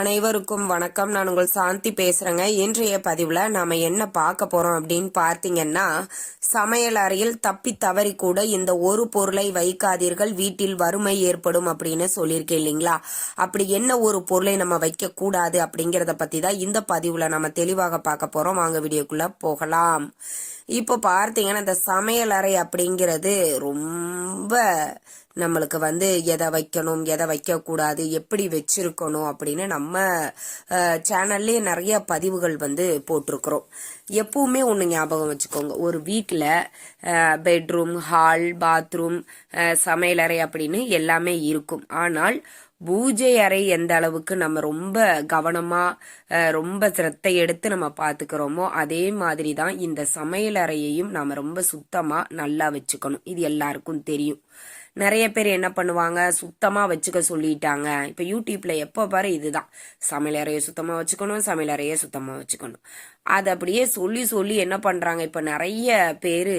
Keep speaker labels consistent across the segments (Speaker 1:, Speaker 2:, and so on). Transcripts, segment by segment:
Speaker 1: அனைவருக்கும் வணக்கம். நான் உங்கள் சாந்தி பேசுறேங்க. இன்றைய பதிவுல நாம என்ன பார்க்க போறோம் அப்படின்னு பார்த்தீங்கன்னா சமையல் அறையில் தப்பி தவறி கூட இந்த ஒரு பொருளை வைக்காதீர்கள். வீட்டில் வறுமை ஏற்படும் அப்படின்னு சொல்லியிருக்கேன் இல்லைங்களா? அப்படி என்ன ஒரு பொருளை நம்ம வைக்க கூடாது அப்படிங்கறத பத்தி தான் இந்த பதிவுல நம்ம தெளிவாக பார்க்க போறோம். வாங்க வீடியோக்குள்ள போகலாம். இப்போ பார்த்தீங்கன்னா இந்த சமையல் அறை அப்படிங்கிறது ரொம்ப நம்மளுக்கு வந்து எதை வைக்கணும் எதை வைக்கக்கூடாது எப்படி வச்சிருக்கணும் அப்படின்னு நம்ம சேனல்லே நிறைய பதிவுகள் வந்து போட்டிருக்கிறோம். எப்பவுமே ஒன்று ஞாபகம் வச்சுக்கோங்க. ஒரு வீட்டில் பெட்ரூம் ஹால் பாத்ரூம் சமையலறை அப்படின்னு எல்லாமே இருக்கும். ஆனால் பூஜை அறை எந்த அளவுக்கு நம்ம ரொம்ப கவனமாக ரொம்ப சிரத்தை எடுத்து நம்ம பார்த்துக்கிறோமோ அதே மாதிரி தான் இந்த சமையலறையையும் நாம் ரொம்ப சுத்தமாக நல்லா வச்சுக்கணும். இது எல்லாருக்கும் தெரியும். நிறைய பேர் என்ன பண்ணுவாங்க? சுத்தமாக வச்சுக்க சொல்லிட்டாங்க. இப்போ யூடியூப்பில் எப்போ பாரு இதுதான். சமையலறையை சுத்தமாக வச்சுக்கணும் சமையலறையை சுத்தமாக வச்சுக்கணும். அது அப்படியே சொல்லி சொல்லி என்ன பண்ணுறாங்க இப்போ நிறைய பேர்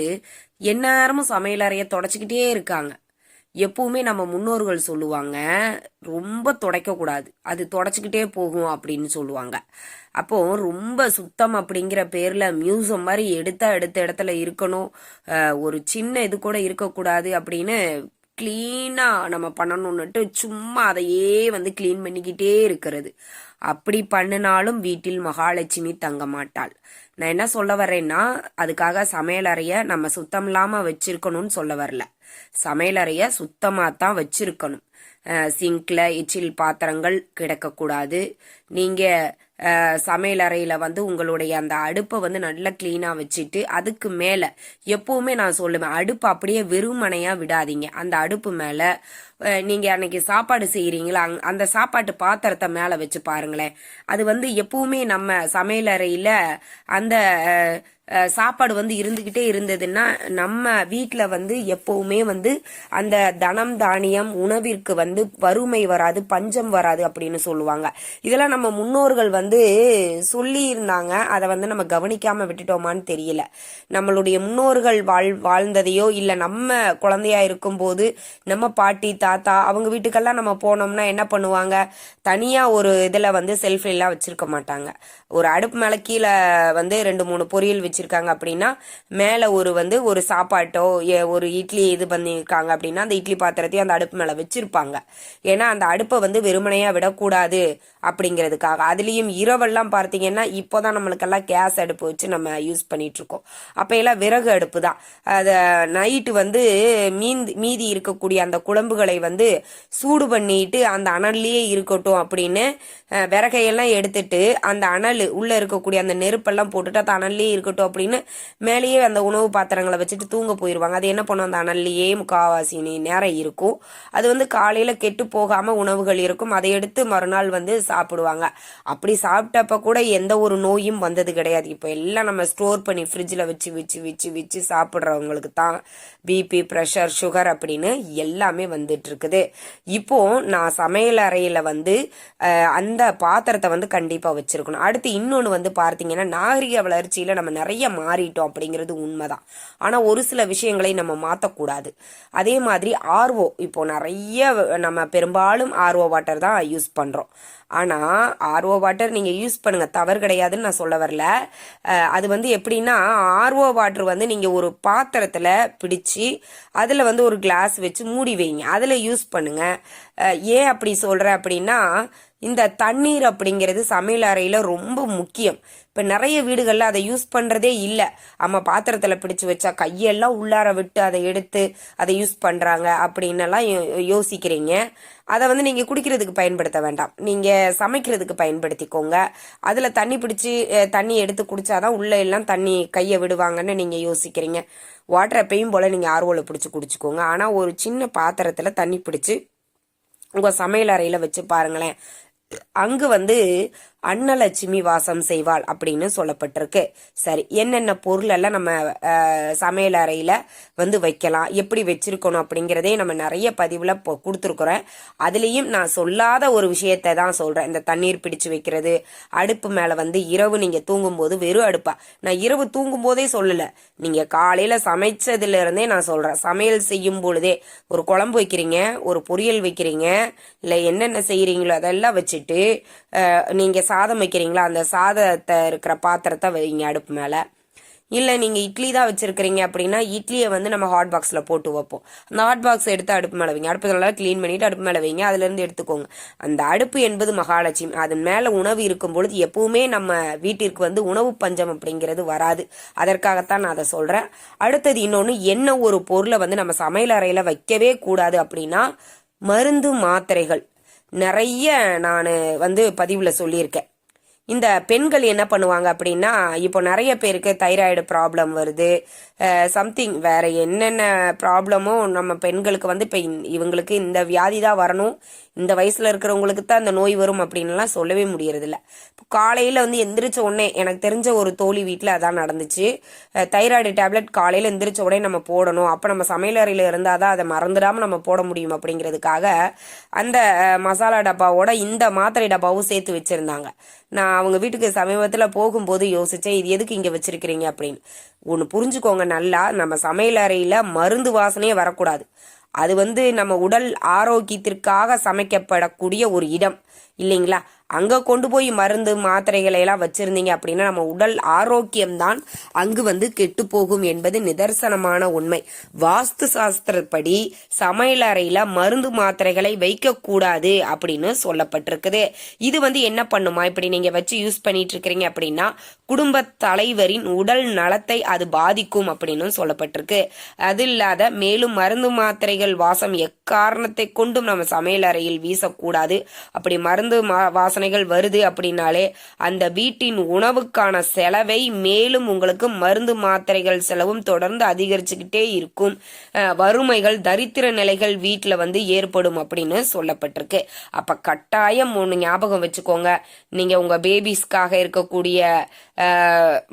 Speaker 1: எந்நேரமும் சமையலறையை தொடச்சிக்கிட்டே இருக்காங்க. எப்பவுமே நம்ம முன்னோர்கள் சொல்லுவாங்க ரொம்ப தொடக்கக்கூடாது. அது தொடச்சிக்கிட்டே போகும் அப்படின்னு சொல்லுவாங்க. அப்போ ரொம்ப சுத்தம் அப்படிங்கிற பேரில் மியூசியம் மாதிரி எடுத்த எடுத்த இடத்துல இருக்கணும். ஒரு சின்ன இது கூட இருக்கக்கூடாது அப்படின்னு க்ளீனாக நம்ம பண்ணணும்னுட்டு சும்மா அதையே வந்து க்ளீன் பண்ணிக்கிட்டே இருக்கிறது. அப்படி பண்ணினாலும் வீட்டில் மகாலட்சுமி தங்க மாட்டாள். நான் என்ன சொல்ல வரேன்னா அதுக்காக சமையலறைய நம்ம சுத்தம் இல்லாமல் வச்சிருக்கணும்னு சொல்ல வரல. சமையலறைய சுத்தமாக தான் வச்சிருக்கணும். சிங்க்ல எச்சில் பாத்திரங்கள் கிடக்கக்கூடாது. நீங்கள் சமையலறையில் சமையல் வந்து உங்களுடைய அந்த அடுப்பை வந்து நல்லா க்ளீனாக வச்சுட்டு அதுக்கு மேலே எப்போவுமே நான் சொல்லுவேன் அடுப்பு அப்படியே வெறுமனையாக விடாதீங்க. அந்த அடுப்பு மேலே நீங்கள் அன்னைக்கு சாப்பாடு செய்கிறீங்களா அங் அந்த சாப்பாட்டு பாத்திரத்தை மேலே வச்சு பாருங்களேன். அது வந்து எப்பவுமே நம்ம சமையல் அந்த சாப்பாடு வந்து இருந்துக்கிட்டே இருந்ததுன்னா நம்ம வீட்டில் வந்து எப்போவுமே வந்து அந்த தனம் தானியம் உணவிற்கு வந்து வறுமை வராது பஞ்சம் வராது அப்படின்னு சொல்லுவாங்க. இதெல்லாம் நம்ம முன்னோர்கள் வந்து வந்து சொல்லியிருந்தாங்க. அதை வந்து நம்ம கவனிக்காமல் விட்டுட்டோமான்னு தெரியல. நம்மளுடைய முன்னோர்கள் வாழ் வாழ்ந்ததையோ இல்லை நம்ம குழந்தையா இருக்கும்போது நம்ம பாட்டி தாத்தா அவங்க வீட்டுக்கெல்லாம் நம்ம போனோம்னா என்ன பண்ணுவாங்க? தனியாக ஒரு இதில் வந்து செல்ஃபிலாம் வச்சுருக்க மாட்டாங்க. ஒரு அடுப்பு மேலே கீழே வந்து ரெண்டு மூணு பொரியல் வச்சுருக்காங்க அப்படின்னா மேலே ஒரு வந்து ஒரு சாப்பாட்டோ ஏ- ஒரு இட்லி இது பண்ணியிருக்காங்க அப்படின்னா அந்த இட்லி பாத்திரத்தையும் அந்த அடுப்பு மேலே வச்சுருப்பாங்க. ஏன்னா அந்த அடுப்பை வந்து வெறுமனையாக விடக்கூடாது அப்படிங்கிறதுக்காக. அதுலேயும் இரவெல்லாம் பார்த்தீங்கன்னா இப்போதான் நம்மளுக்கெல்லாம் கேஸ் அடுப்பு வச்சு நம்ம யூஸ் பண்ணிகிட்ருக்கோம் அப்போ எல்லாம் விறகு அடுப்பு தான். அதை நைட்டு வந்து மீந்தி மீதி இருக்கக்கூடிய அந்த குழம்புகளை வந்து சூடு பண்ணிட்டு அந்த அனல்லையே இருக்கட்டும் அப்படின்னு விறகையெல்லாம் எடுத்துட்டு அந்த அனல் உள்ளே இருக்கக்கூடிய அந்த நெருப்பெல்லாம் போட்டுட்டு அந்த அனல்லையே இருக்கட்டும் அப்படின்னு மேலேயே அந்த உணவு பாத்திரங்களை வச்சுட்டு தூங்க போயிடுவாங்க அது என்ன பண்ணும்? அந்த அனல்லையே முக்காவாசி நேரம் இருக்கும். அது வந்து காலையில் கெட்டு போகாமல் உணவுகள் இருக்கும். அதை எடுத்து மறுநாள் வந்து சாப்பிடுவாங்க. அப்படி சாப்பிட்டப்ப கூட எந்த ஒரு நோயும் வந்தது கிடையாது. இப்போ எல்லாம் நம்ம ஸ்டோர் பண்ணி ஃப்ரிட்ஜில் வச்சு வச்சு வச்சு வச்சு சாப்பிட்றவங்களுக்கு தான் பிபி ப்ரெஷர் சுகர் அப்படின்னு எல்லாமே வந்துட்டு இருக்குது. இப்போ நான் சமையல் அறையில் வந்து அந்த பாத்திரத்தை வந்து கண்டிப்பாக வச்சிருக்கணும். அடுத்து இன்னொன்று வந்து பார்த்தீங்கன்னா நாகரிக வளர்ச்சியில் நம்ம நிறைய மாறிட்டோம் அப்படிங்கிறது உண்மைதான். ஆனால் ஒரு சில விஷயங்களை நம்ம மாற்றக்கூடாது அதே மாதிரி ஆர்ஓ இப்போ நிறைய நம்ம பெரும்பாலும் ஆர்ஓ வாட்டர் தான் யூஸ் பண்ணுறோம் ஆனால் ஆர்ஓ வாட்டர் நீங்கள் யூஸ் பண்ணுங்கள் தவறு கிடையாதுன்னு நான் சொல்ல வரல. அது வந்து எப்படின்னா ஆர்ஓ வாட்டர் வந்து நீங்கள் ஒரு பாத்திரத்தில் பிடிச்சி அதில் வந்து ஒரு கிளாஸ் வச்சு மூடி வைங்க. அதில் யூஸ் பண்ணுங்கள் ஏன் அப்படி சொல்கிறேன் அப்படின்னா இந்த தண்ணீர் அப்படிங்கிறது சமையல் அறையில் ரொம்ப முக்கியம். இப்போ நிறைய வீடுகளில் அதை யூஸ் பண்ணுறதே இல்லை. அம்மா பாத்திரத்தில் பிடிச்சி வச்சா கையெல்லாம் உள்ளார விட்டு அதை எடுத்து அதை யூஸ் பண்ணுறாங்க அப்படின்னலாம் யோ- யோசிக்கிறீங்க. அதை வந்து நீங்கள் குடிக்கிறதுக்கு பயன்படுத்த வேண்டாம். நீங்கள் சமைக்கிறதுக்கு பயன்படுத்திக்கோங்க. அதில் தண்ணி பிடிச்சி தண்ணி எடுத்து குடிச்சாதான் உள்ள எல்லாம் தண்ணி கையை விடுவாங்கன்னு நீங்கள் யோசிக்கிறீங்க. வாட்டர் எப்பயும் போல் நீங்கள் ஆர்வோவில் பிடிச்சி குடிச்சிக்கோங்க. ஆனால் ஒரு சின்ன பாத்திரத்தில் தண்ணி பிடிச்சி உங்கள் சமையல் அறையில் வச்சு பாருங்களேன். அங்கு வந்து அன்னலட்சுமி வாசம் செய்வாள் அப்படின்னு சொல்லப்பட்டிருக்கு. சரி என்னென்ன பொருள் எல்லாம் நம்ம சமையல் அறையில வந்து வைக்கலாம் எப்படி வச்சிருக்கணும் அப்படிங்கிறதே நம்ம நிறைய பதிவுல இப்போ கொடுத்துருக்குறேன் அதுலேயும் நான் சொல்லாத ஒரு விஷயத்தை தான் சொல்றேன். இந்த தண்ணீர் பிடிச்சு வைக்கிறது அடுப்பு மேல வந்து இரவு நீங்க தூங்கும்போது வெறும் அடுப்பா. நான் இரவு தூங்கும் போதே சொல்லல. நீங்க காலையில சமைச்சதுல இருந்தே நான் சொல்றேன். சமையல் செய்யும் பொழுதே ஒரு குழம்பு வைக்கிறீங்க ஒரு பொரியல் வைக்கிறீங்க இல்லை என்னென்ன செய்கிறீங்களோ அதெல்லாம் வச்சுட்டு நீங்கள் நீங்க சாதம் வைக்கிறீங்களா? அந்த சாதத்தை இருக்கிற பாத்திரத்தை வைங்க அடுப்பு மேலே. இல்லை நீங்கள் இட்லி தான் வச்சுருக்கிறீங்க அப்படின்னா இட்லியை வந்து நம்ம ஹாட் பாக்ஸில் போட்டு வைப்போம். அந்த ஹாட் பாக்ஸ் எடுத்து அடுப்பு மேலே வைங்க. அடுப்பு நல்லா க்ளீன் பண்ணிவிட்டு அடுப்பு மேலே வைங்க. அதுலேருந்து எடுத்துக்கோங்க. அந்த அடுப்பு என்பது மகாலட்சுமி. அதன் மேலே உணவு இருக்கும் பொழுது எப்பவுமே நம்ம வீட்டிற்கு வந்து உணவு பஞ்சம் அப்படிங்கிறது வராது. அதற்காகத்தான் நான் அதை சொல்கிறேன் அடுத்தது இன்னொன்று என்ன ஒரு பொருளை வந்து நம்ம சமையல் அறையில் வைக்கவே கூடாது அப்படின்னா மருந்து மாத்திரைகள். நிறைய நான் வந்து பதிவில் சொல்லியிருக்கேன். இந்த பெண்கள் என்ன பண்ணுவாங்க அப்படின்னா இப்போ நிறைய பேருக்கு தைராய்டு ப்ராப்ளம் வருது. சம்திங் வேற என்னென்ன ப்ராப்ளமோ நம்ம பெண்களுக்கு வந்து இப்போ இவங்களுக்கு இந்த வியாதி தான் வரணும். இந்த வயசில் இருக்கிறவங்களுக்கு தான் இந்த நோய் வரும் அப்படின்லாம் சொல்லவே முடியறதில்ல. இப்போ காலையில் வந்து எந்திரிச்ச உடனே எனக்கு தெரிஞ்ச ஒரு தோழி வீட்டில் அதான் நடந்துச்சு. தைராய்டு டேப்லெட் காலையில் எந்திரிச்ச உடனே நம்ம போடணும். அப்போ நம்ம சமையலறையில் இருந்தால் தான் அதை மறந்துடாமல் நம்ம போட முடியும் அப்படிங்கிறதுக்காக அந்த மசாலா டப்பாவோட இந்த மாத்திரை டப்பாவும் சேர்த்து வச்சுருந்தாங்க. நான் அவங்க வீட்டுக்கு சமீபத்தில் போகும்போது யோசித்தேன் இது எதுக்கு இங்கே வச்சிருக்கிறீங்க? அப்படின்னு. ஒன்று புரிஞ்சுக்கோங்க நல்லா நம்ம சமையல் அறையில் மருந்து வாசனையே வரக்கூடாது. அது வந்து நம்ம உடல் ஆரோக்கியத்திற்காக சமைக்கப்படக்கூடிய ஒரு இடம் இல்லைங்களா? அங்கே கொண்டு போய் மருந்து மாத்திரைகளை எல்லாம் வச்சுருந்தீங்க அப்படின்னா நம்ம உடல் ஆரோக்கியம்தான் அங்கு வந்து கெட்டு போகும் என்பது நிதர்சனமான உண்மை. வாஸ்து சாஸ்திரப்படி சமையல் மருந்து மாத்திரைகளை வைக்கக்கூடாது அப்படின்னு சொல்லப்பட்டிருக்குது. இது வந்து என்ன பண்ணுமா? இப்படி நீங்கள் வச்சு யூஸ் பண்ணிட்டு இருக்கிறீங்க அப்படின்னா குடும்ப தலைவரின் உடல் நலத்தை அது பாதிக்கும் அப்படின்னு சொல்லப்பட்டிருக்கு. அது இல்லாத மேலும் மருந்து மாத்திரைகள் மருந்துகள் வாசம் எக்காரணத்தை கொண்டும் நம்ம சமையல் அறையில் வீசக்கூடாது. அப்படி மருந்து வாசனைகள் வருது அப்படின்னாலே அந்த வீட்டின் உணவுக்கான செலவை மேலும் உங்களுக்கு மருந்து மாத்திரைகள் செலவும் தொடர்ந்து அதிகரிச்சுக்கிட்டே இருக்கும். வறுமைகள் தரித்திர நிலைகள் வீட்டில் வந்து ஏற்படும் அப்படின்னு சொல்லப்பட்டிருக்கு. அப்ப கட்டாயம் ஒன்று ஞாபகம் வச்சுக்கோங்க. நீங்க உங்க பேபிஸ்க்காக இருக்கக்கூடிய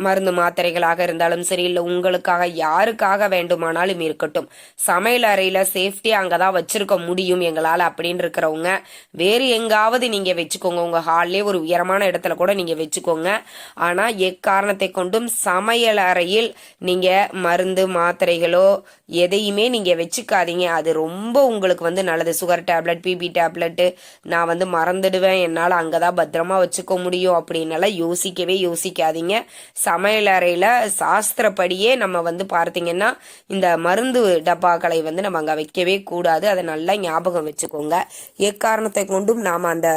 Speaker 1: மருந்து மாத்திரைகளாக இருந்தாலும் சரி இல்லை உங்களுக்காக யாருக்காக வேண்டுமானாலும் இருக்கட்டும். சமையல் அறையில சேஃப்டியா அங்கதான் வச்சிருக்க முடியும் எங்களால் அப்படின்னு இருக்கிறவங்க வேறு எங்காவது நீங்க வச்சுக்கோங்க. உங்க ஹால்லே ஒரு உயரமான இடத்துல கூட நீங்க வச்சுக்கோங்க. ஆனா எக்காரணத்தை கொண்டும் சமையல் அறையில் நீங்க மருந்து மாத்திரைகளோ எதையுமே நீங்க வச்சுக்காதீங்க. அது ரொம்ப உங்களுக்கு வந்து நல்லது. சுகர் டேப்லெட் பிபி டேப்லெட்டு நான் வந்து மறந்துடுவேன். என்னால் அங்கே தான் பத்திரமா வச்சுக்க முடியும் அப்படின்னலாம் யோசிக்கவே யோசிக்காதீங்க. சமையல் அறையில் சாஸ்திரப்படியே நம்ம வந்து பார்த்தீங்கன்னா இந்த மருந்து டப்பாக்களை வந்து நம்ம அங்கே வைக்கவே கூடாது. அதை நல்லா ஞாபகம் வச்சுக்கோங்க. எக்காரணத்தை கொண்டும் நாம் அந்த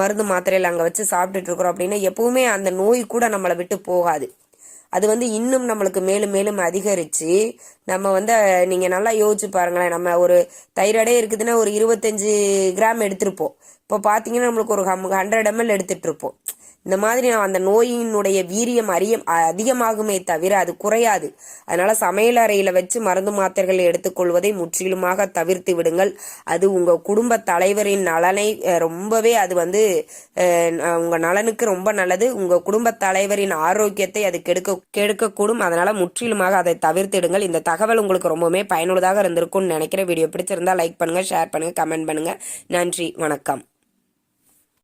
Speaker 1: மருந்து மாத்திரையில் அங்கே வச்சு சாப்பிட்டுட்டு இருக்கிறோம் அப்படின்னா எப்பவுமே அந்த நோய் கூட நம்மளை விட்டு போகாது. அது வந்து இன்னும் நம்மளுக்கு மேலும் மேலும் அதிகரித்து நம்ம வந்து நீங்கள் நல்லா யோசிச்சு பாருங்களேன் நம்ம ஒரு தைராய்டே இருக்குதுன்னா ஒரு இருபத்தஞ்சு கிராம் எடுத்திருப்போம். இப்போ பார்த்தீங்கன்னா நம்மளுக்கு ஒரு ஹம் ஹண்ட்ரட் எம்எல் எடுத்துகிட்ருப்போம் இந்த மாதிரி நான் அந்த நோயினுடைய வீரியம் அறிய அதிகமாகுமே தவிர அது குறையாது. அதனால சமையல் அறையில வச்சு மருந்து மாத்திரைகளை எடுத்துக்கொள்வதை முற்றிலுமாக தவிர்த்து விடுங்கள். அது உங்க குடும்ப தலைவரின் நலனை ரொம்பவே அது வந்து உங்கள் உங்க நலனுக்கு ரொம்ப நல்லது. உங்க குடும்ப தலைவரின் ஆரோக்கியத்தை அது கெடுக்க கெடுக்கக்கூடும். அதனால் முற்றிலுமாக அதை தவிர்த்திடுங்கள். இந்த தகவல் உங்களுக்கு ரொம்பவுமே பயனுள்ளதாக இருந்திருக்கும்னு நினைக்கிற வீடியோ பிடிச்சிருந்தா லைக் பண்ணுங்கள் ஷேர் பண்ணுங்கள் கமெண்ட் பண்ணுங்கள் நன்றி வணக்கம்.